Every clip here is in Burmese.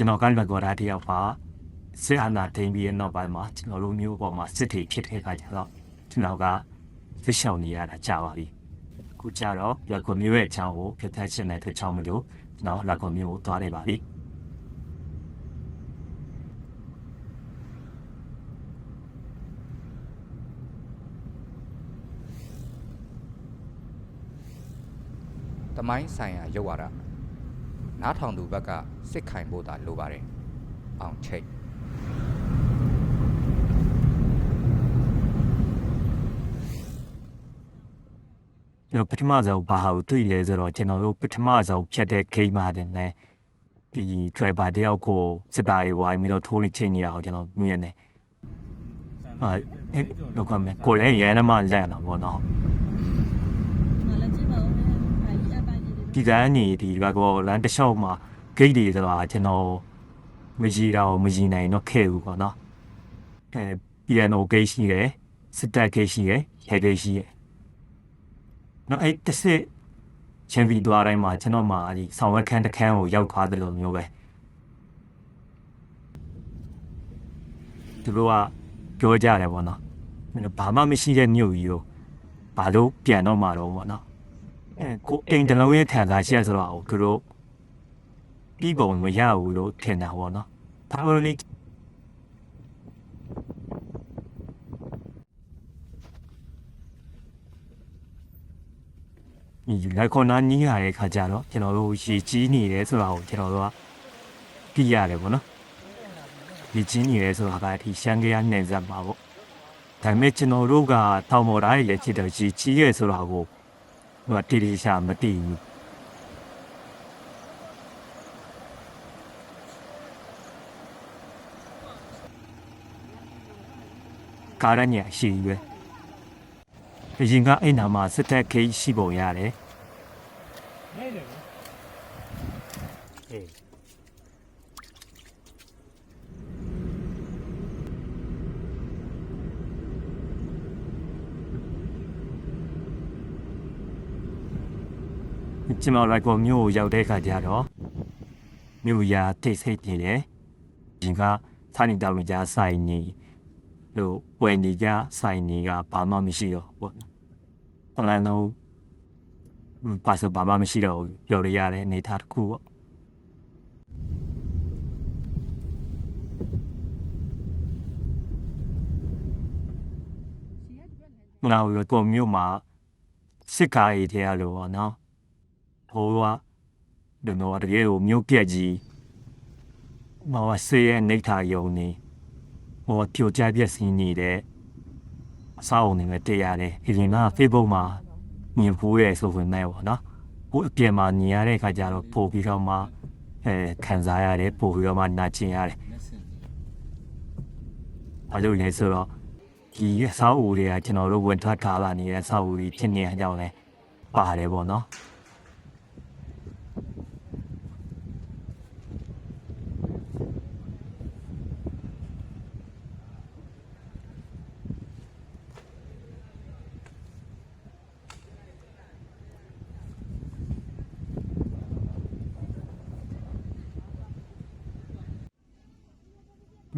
ကျွန်တော်ကလည်းကော်ဒါတယောက်ပါစစ်အာဏာသိမ်းပြီးတဲ့နောက်ပိုင်းမှာကျွန်တော်တို့မျိုးပေါ်မှာစစ်တီဖြစ်တဲ့အခါကျတော့ကျွန်တော်ကစစ်ရှောင်နေရတာကြာပါပြီအခုကျတော့လက်ကွန်မျိုးရဲ့အချောင်းကိုဖြစ်သက်ချင်တဲ့အတွက်ကြောင့်မလို့ကျွန်တော်လက်ကွန်မျိုးကိုသွားနေပါပြီတမိုင်းဆိုင်ရာရုပ်ဝါဒ နားထောင်သူဘက်ကစစ်ခိုင်ဖို့သာလိုပါတယ်အောင်ချိတ်ကျွန်တော်ပထမဆုံးဘာဟာကိုတွေ့လဲဆိုတော့ကျွန်တော်တို့ပထမဆုံးဖြတ်တဲ့ဂိမ်းမှာတင်လဲဒီ driver တယောက်ကိုစစ်သားရေးဝိုင်းပြီးတော့ထိုးနေချိန်နေရအောင်ကျွန်တော်မြင်နေဟာအဲ့တော့ကမယ်ကိုလည်းရဲနမလန့်တော့ဘောနော် ငါလည်းကြည့်ပါဦးမယ်။အဲဒီ အပိုင်းကြီးတွေဒီကန်းနေဒီဘက်ကောလမ်းတစ်လျှောက်မှာဂိတ်တွေဆိုတော့ကျွန်တော်မကြီးတော့မကြီးနိုင်တော့ခဲ့ဘူးပေါ့နော်အဲ piano ဂိတ်ရှိတယ်စစ်တပ်ဂိတ်ရှိတယ်ရဲဂိတ်ရှိတယ်နော်အဲ့တစ်စစ်ချင်းဗီသွားတိုင်းမှာကျွန်တော်မှဒီဆောင်ဝက်ခန်းတစ်ခန်းကိုရောက်သွားတယ်လို့မျိုးပဲသူတို့ကပြောကြတယ်ပေါ့နော်မင်းတို့ဘာမှမရှိတဲ့မြို့ကြီးကိုဘာလို့ပြန်တော့မှာတော့ပေါ့နော်အဲ ကိုအိမ်တလုံးရဲ့ခံစားချက်ဆိုတော့သူတို့ပြီးပုံမရဘူးလို့ထင်တာပေါ့နော်။ဒါမှမဟုတ်ဒီလိုက်ခေါ်နာညီးရတဲ့ခါကျတော့ကျွန်တော်တို့ရေကြီးနေတယ်ဆိုတာကိုကျွန်တော်တို့ကကြည့်ရတယ်ပေါ့နော်။ရေကြီးနေတယ်ဆိုတာကဒီရှန်ကရနေစပ်ပါပေါ့။ဒါပေမဲ့ကျွန်တော်တို့ကတောင်ပေါ်သားကြီးလည်းချစ်တယ်ရေကြီးရဲဆိုတာကို ဟိုတီတီရှာမတီးဘူးကာရညာရှိရွယ်အရင်ကအဲ့နာမှာစစ်တပ်ခိတ်ရှိပုံရတယ်အေး ကျွန်တော်လိုက်ပေါ်မြို့ကိုရောက်တဲ့ခါကျတော့မြို့ရာတိတ်ဆိတ်နေတယ်ရင်ကသာနီတောင်ကြားဆိုင်နေလို့ဝယ်နေကြဆိုင်နေကဘာမှမရှိတော့ဘူးပေါ့နော်အလန်တော့ပါစဘာမှမရှိတော့ဘူးပြောရရတဲ့အနေထားတစ်ခုပေါ့နောက်ပြီးတော့မြို့မှာစစ်ကားကြီးထဲရလို့ပေါ့နော် ဟိုကဒီတော့တကယ်ကိုမြို့ပြက်ကြီးမဝဆေးရဲ့နေထားယုံနေဟိုပြိုကျပြက်စီးနေတဲ့အစားအုံတွေပဲတည်ရတယ်ဒီရင်က Facebook မှာမြင်ဖို့ရဲဆိုဝင်နေပါတော့ကိုအပြင်မှာမြင်ရတဲ့အခါကျတော့ပို့ပြီးတော့မှအဲခံစားရတယ်ပို့ပြီးတော့မှနာကျင်ရတယ်ဘာလို့လဲဆိုတော့ဒီအစားအုံတွေကကျွန်တော်တို့ဝင်ထွက်ထားလာနေတဲ့အစားအုံတွေဖြစ်နေတဲ့အကြောင်းလဲပါတယ်ပေါ့နော်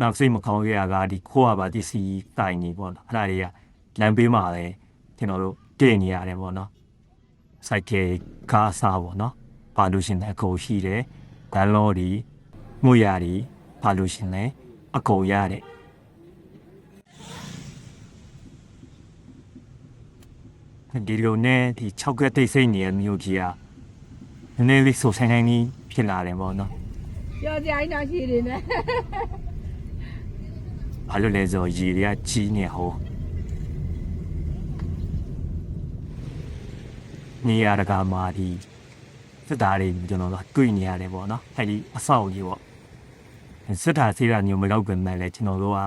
နောက်စိတ်မကောင်းခဲ့ရကဒီခိုးရပါဒီစီတိုင်နေပေါ့နော်အဲ့ဒါတွေကလမ်းဘေးမှာလည်းကျွန်တော်တို့တည့်နေရတယ်ပေါ့နော်စိုက်ကယ်ကားစားပေါ့နော်ဘာလို့ရှင်လဲအကုန်ရှိတယ်ဒန်လော်ဒီငွေရဒီဘာလို့ရှင်လဲအကုန်ရတယ်ဒီလိုနဲ့ဒီ6ကက်တိတ်စိတ်နေတဲ့မြို့ကြီးကနည်းနည်းလေးဆိုဆိုင်နိုင်ကြီးဖြစ်လာတယ်ပေါ့နော်။ပြောစရာကြီးတော့ရှိနေတယ် ဘာလို့လဲဆိုတော့ရေတွေကကြီးနေဟိုနေရတကာမာဒီစစ်သားတွေကျွန်တော်တို့တွေ့နေရတယ်ပေါ့နော်အဲဒီအဆောက်ကြီးပေါ့စစ်သားစီးတာမျိုးမလောက်ပြင်မဲ့လဲကျွန်တော်တို့က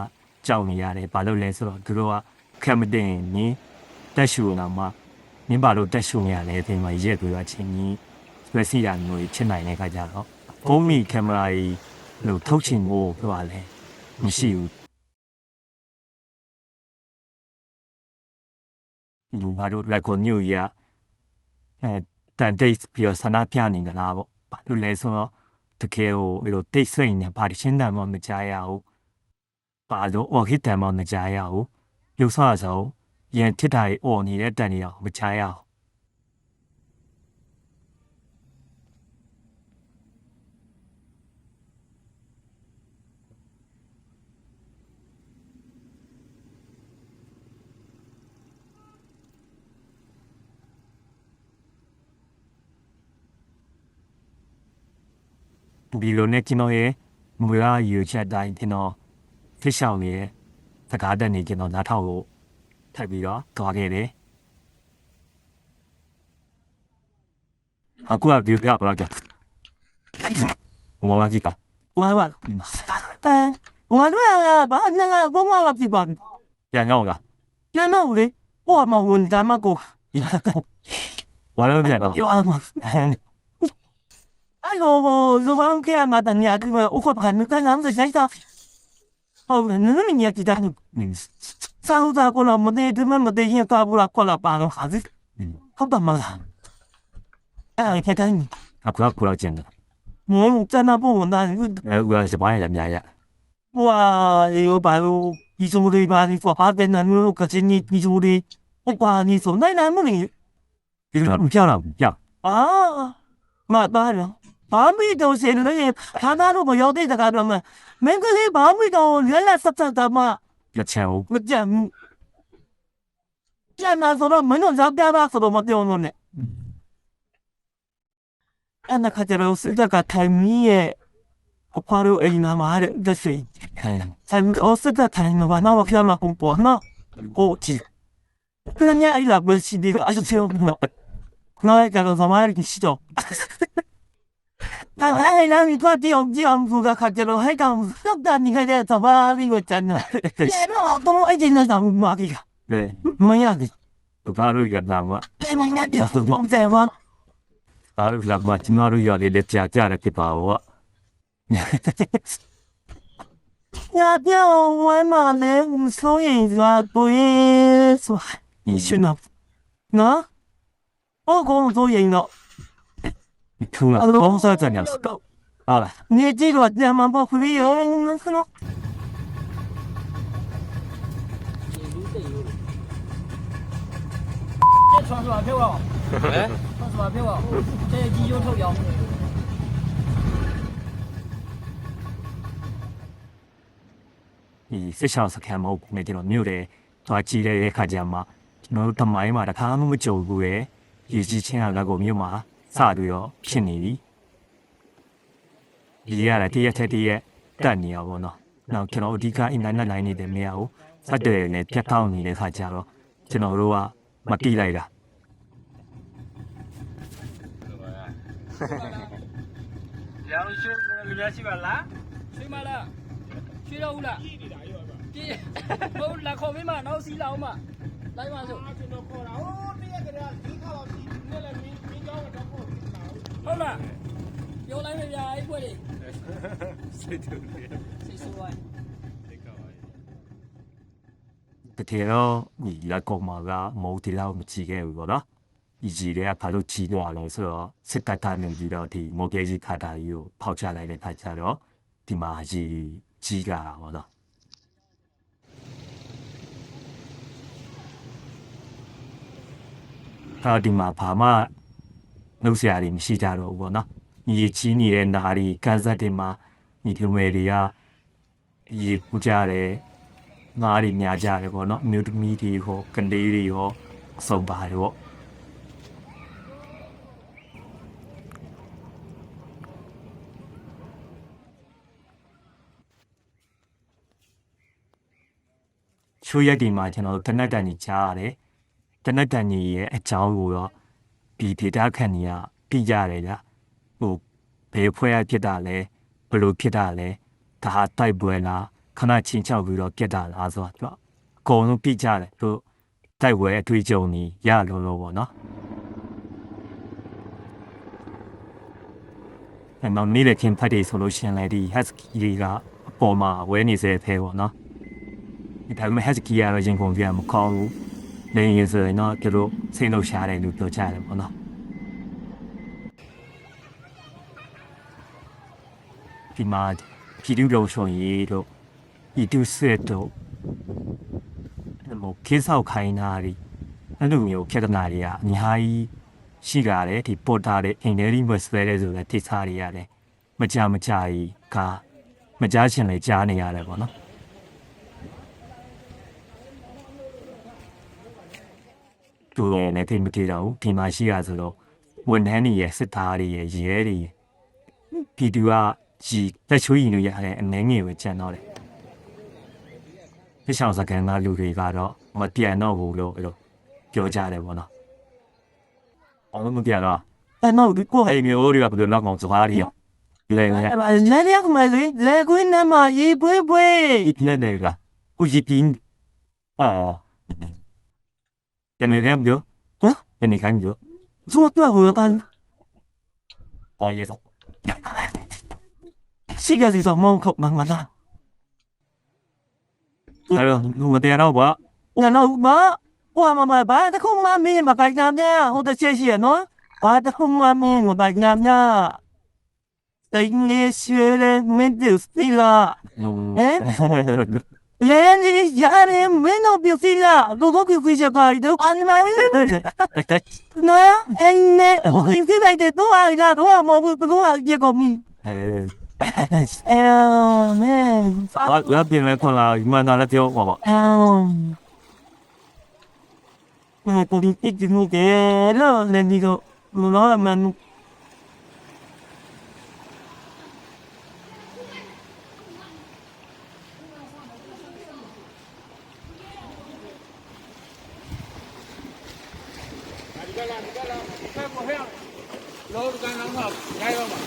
ကြောက်နေရတယ်ဘာလို့လဲဆိုတော့သူတို့ကခက်မတင်နင်းတက်ရှူလာမှနင်းဘာလို့တက်ရှူနေရလဲဒီမှာရက်ပြီးတော့ချင်းကြီးဆွဲစီတာမျိုးကြီးဖြစ်နိုင်တဲ့ခါကျတော့ဖုန်းမီကင်မရာကြီးလို့ထုတ်ချင်ဖို့ပြောပါလဲမရှိဘူး လူဘာတို့လက်ကိုညို့ရအဲတန်တိတ်ပြီးတော့ဆန္ဒပြနေကြလားပေါ့ဘာလို့လဲဆိုတော့တကယ်ကိုအဲ့လိုတိတ်ဆိတ်နေပါတချင်းတမ်းမှမကြားရဘူးပါတော့အော်ဟစ်တမ်းမှမကြားရဘူးရုပ်ဆာဆောင်ရန်ထစ်တာကြီးအော်နေတဲ့တန်နေအောင်မကြားရအော ဒီလိုနဲ့ကျွန်တော်ရဲ့မူရရည်ချက်တိုင်းကျွန်တော်ဖိရှောင်းရဲ့စကားတက်နေကျွန်တော်နားထောင်လို့ထပ်ပြီးတော့သွားခဲ့တယ်အခုကဒီပြပါကြ။ဘာမှကြည့်တာ။ဘာမှတန်။ဘာလို့လဲ။ဘာနဲ့လဲ။ဘာမှမဖြစ်ပါဘူး။ပြန်ကောင်းက။ပြန်တော့လေ။ဘောမဝင်တမ်းမကို။ဘာလို့ပြန်တော့။ပြောအောင်။ဟန် Алло, зубам прямо там я говорю, уход прямо там зайти. А ну ну меня кидать не. Сау да кола мне ты мама ты я кабула кола пару хази. Хоба мала. А я там. А куда куда тянет. မုံတနာပုံနာအဲကစပိုင်းရမြရဟွာရေဘာလို့ဒီစုံလေးပါဒီဖော်ဟာတဲ့နာမျိုးကစင်းဒီစုံလေးဟွာနေစုံနိုင်နာမလို့ဒီလိုပြောင်းလာပြောင်းအာမသားရော ဘာမိတော့စင်လည်းခါသားတော့မရောက်တဲ့တကားတော့မမင်းကလေးဘာမိတော့လက်လက်ဆက်ဆက်တမမချောမကြမ်းပြန်လာဆိုတော့မင်းတို့ရောက်ပြပါဆိုတော့မပြောလို့နဲ့အဲ့နခါကျတော့စစ်တကထိုင်မီရဲ့အဖာတို့အိမ်နာမှာတဲ့ဒစိခံဆိုင်အိုစစ်တထိုင်မှာဘာမှမဖြစ်မှာပုံပေါ်နော်ကိုချီပြန်ရအိလာဘယ်စီဒီအဆူဆေးမနော်ကတော့ကစားမရကြီးတော့ ทำให้แล้วมีข้อที่ยมที่ยมสุขขัดจะรู้ให้กับสักด้านนี้ให้ได้สบายมีหัวใจนะでも、このエジンのも飽きが。いがな、もう。いがより。や、おま、そうい、とえ、そ、な。なお、こそういの。哭了，红色这两够。好了，你这个这么不会有那什么？这穿什么票啊？哎，穿什么票啊？这机油投标。 ဒီစစ်ချောင်းစကန်မဟုတ်ဘူးねကျွန်တော်မြို့တယ်သွားကြည့်တဲ့အခါကျမှကျွန်တော်တို့တမိုင်းမှာတစ်ခါမှမကြုံဘူးရဲ့ရည်ကြီးချင်းကလည်းကိုမြို့မှာ စပြီးတော့ဖြစ်နေပြီဒီရတာတရက်ထက်တရက်တက်နေရပါတော့နောက်ကျွန်တော်အဓိကအင်တာနက်လိုင်းနေတဲ့နေရာကိုစက်တယ်နဲ့ဖြတ်ထောင်းနေတဲ့ခါကျတော့ကျွန်တော်တို့ကမတိလိုက်တာရောင်ရွှေလူများရှိပါလားရှိပါလားရှိတော့ဘူးလားကြည့်နေတာရောပါကြည့်ဟုတ်လားခေါ်မင်းမနောက်စီးလာအောင်မလိုက်ပါစို့ကျွန်တော်ခေါ်တာဟိုးတရက်ကလေးကဈေးခါပါ ဟုတ်လားပြောလိုက်မယ်ဗျာအဲ့ခွက်လေးစိတ်တူတယ်စိတ်ဆိုးဝိုင်းတကယ်တော့ဒီလက်ကောမှာကမဟုတ်ဒီလောက်မကြည့်ခဲ့ဘူးပေါ့နော်ဒီကြီးတွေကဘာလို့ကြီးတော့လဲဆိုတော့စစ်တပ်ကနေပြီးတော့ဒီမော်ဂေးဂျီခါတာကြီးကိုဖောက်ချလိုက်တဲ့ခါကျတော့ဒီမှာကြီးကြီးကတာပေါ့နော်ဟာဒီမှာဘာမှ နှုတ်ဆရာတွေမရှိကြတော့ဘူးပေါ့နော်ညီကြီးနေတဲ့နာရီကန်ဇက်တွေမှာညီထုံငယ်တွေကရေပူကြတယ်ငါးတွေညာကြတယ်ပေါ့နော်အမျိုးသမီးတွေဟောကနေတွေရောအစုံပါတယ်ပေါ့ချိုးရက်ဒီမှာကျွန်တော်တို့တနက်တန်ကြီးကြားရတယ်တနက်တန်ကြီးရဲ့အကြောင်းကိုတော့ ဒီဒေတာခန့်ကြီးကပြကြရတယ်ဗျဟိုဘယ်ဖွဲ့ရဖြစ်တာလဲဘယ်လိုဖြစ်တာလဲဒါဟာတိုက်ပွဲလားခဏချင်းချောက်ပြီးတော့ပြက်တာလားဆိုတော့အကုန်လုံးပြကြတယ်သူတိုက်ဝဲအတွေ့အကြုံကြီးရလို့လို့ပေါ့နော်အဲမောင်နေတဲ့ခင်ဖတ်တယ်ဆိုလို့ရှရင်လေဒီ husky တွေကအပေါ်မှာဝဲနေစေဖဲပေါ့နော်ဒီဒါပေမဲ့ husky ကတော့ရင်ကုန်ပြမကောင်းဘူး နေရင်ဆိုရင်တော့ကျတို့စိတ်နှုတ်ရှားတယ်လို့ပြောကြတယ်ပေါ့နော်ဒီမှာပြည်သူ့လုံဆောင်ရေးတို့ပြည်သူ့စစ်တို့အဲ့လိုခေတ်ဆောက်ခိုင်းတာတွေအဲ့လိုမျိုးပြဿနာတွေကအများကြီးရှိကြတယ်ဒီပေါ်တာတဲ့အိမ်ထဲကြီးမဆွဲတဲ့ဆိုတဲ့တိစားတွေရတယ်မကြမကြကြီးကမကြားချင်လေကြားနေရတယ်ပေါ့နော် သူလည်းလည်းသိမကြည့်တော့ဘူးဒီမှာရှိရဆိုတော့ဝန်ထမ်းတွေရဲ့စစ်သားတွေရဲ့ရဲတွေရဲ့ပြည်သူကကြီးတက်ချွေးရင်လို့ရတဲ့အနှဲငယ်ပဲကျန်တော့တယ်ဖြစ်ဆောင်စကန်သားလူတွေကတော့မပြန်တော့ဘူးလို့အဲ့လိုပြောကြတယ်ပေါ့နော်အောင်မပြန်တော့အဲ့တော့ဒီကိုဟိုင်မျိုးတွေကဘယ်လိုလောက်အောင်စကားတွေရောဒီလေကအဲ့ဒါလဲရကမလေးလေကွင်းနမရေပွေးပွေးဒီလေတွေကကိုကြီးပြင်းအာ 얘네 해양죠? 어? 얘네 해양죠? 죽었다고요, 난. 어, 얘서. 시계에서 먹은 것만 만나. 아유, 누가 대야나 봐. 야, 나 봐. 와, 마마, 봐. 나 콩마미, 막, 갈남냐. 호다, 셋이야, 너? 봐, 나 콩마미, 막, 갈남냐. 나, 이네, 시외를, 맨들, 스틸라. 에? Yani yani meno piusila, gogo piusila karido, animali. No ya, enne, piusila ite doa ila doa mobu doa yego mi. Eh, man. 我我要变成困了，你们拿来丢我吧。Um. Politik juga, lo, dan juga, lo, manu. 了，那你个我老蛮， လောကကန်တော့ရိုက်တော့မှာ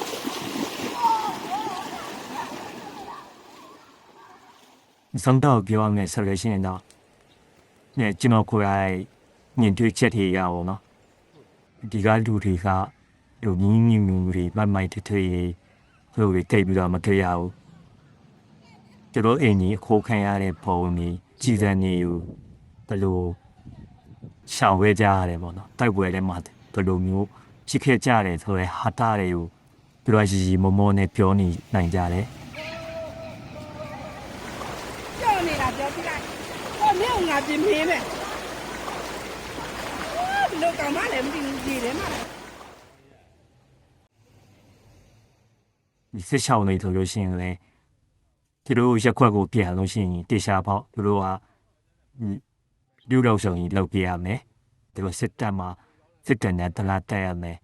စံတော့ပြောရမယ်ဆိုလို့ရှိရင်တော့ညကျွန်တော်ကိုယ်တိုင်ညင်တွေ့ချက်တွေရအောင်နော်ဒီကလူတွေကလူမြင်းမြင်းမျိုးတွေမမိုက်ထွေထွေလူတွေတိတ်ပြီးတော့မတွေ့ရဘူးကျွန်တော်အင်းကြီးခိုးခံရတဲ့ပုံကြီးကြည်စံနေอยู่ဘယ်လိုရှောင်ဝဲကြရတယ်ပေါ့နော်တိုက်ပွဲထဲမှာ ဘယ်လိုမျိုးဖြစ်ခဲ့ကြတယ်ဆိုရဲဟာတာတွေကိုသူတို့ကရီရီမောမောနဲ့ပြောနေနိုင်ကြတယ်ကြောက်နေတာပြောပြလိုက်ဟောမင်းငါပြင်မေးမယ်ဒီလိုကောင်မလည်းမသိဘူးကြည်တယ်မလားဒီစစ်ချောင်းနေဆိုလို့ရှိရင်လည်းသူတို့ရက်ခွက်ကိုပြန်လို့ရှိရင်တေချာပေါ့သူတို့ကလူတော်ဆောင်ကြီးလောက်ပြရမယ်သူတို့စစ်တပ်မှာ စစ်တပ်နဲ့တလားတက်ရမယ်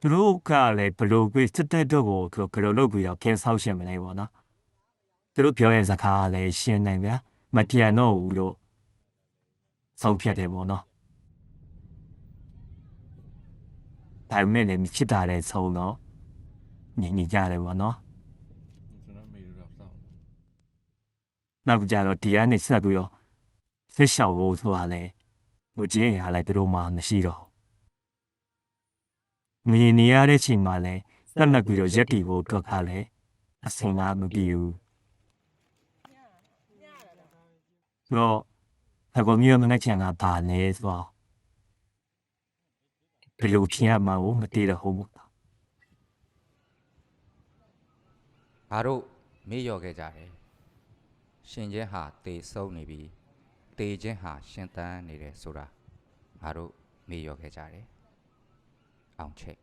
သူတို့ကလည်းဘလို့ပြစစ်တပ်တော့ကိုသူကလေးလုပ်ပြီးတော့ကင်းဆောက်ရှင်မလဲပေါ့နော်သူတို့ပြောရဲ့စကားကလည်းရှင်းနိုင်ဗျာမပြန်တော့ဘူးလို့ဆုံးဖြတ်တယ်ပေါ့နော်ဒါပေမဲ့လည်းချစ်တာတဲ့ဆုံးတော့ညင်ညင်ကြတယ်ပေါ့နော်နောက်ကြတော့ဒီကနေဆက်ပြီးတော့ဆစ်ရှောက်ဖို့ဆိုတာလေ ဟိုကျင်းရလိုက်သူတို့မှမရှိတော့မင်းနေရတဲ့ချိန်မှာလဲဆက်လက်ပြီးတော့ရက်တီဖို့အတွက်ခါလဲအစင်ကမပြေဘူးတော့အကောင်မျိုးမနဲ့ချင်တာပါနေဆိုတော့ဘယ်လိုဖြစ်ရမှာကိုမတည်တော့ဟုတ်ဘူးငါတို့မေ့လျော့ခဲ့ကြတယ်ရှင်ချင်းဟာတေဆုံးနေပြီ တေချင်းဟာရှင်သန်နေတယ်ဆိုတာငါတို့မေ့လျော့ခဲ့ကြတယ်အောင်ချိတ်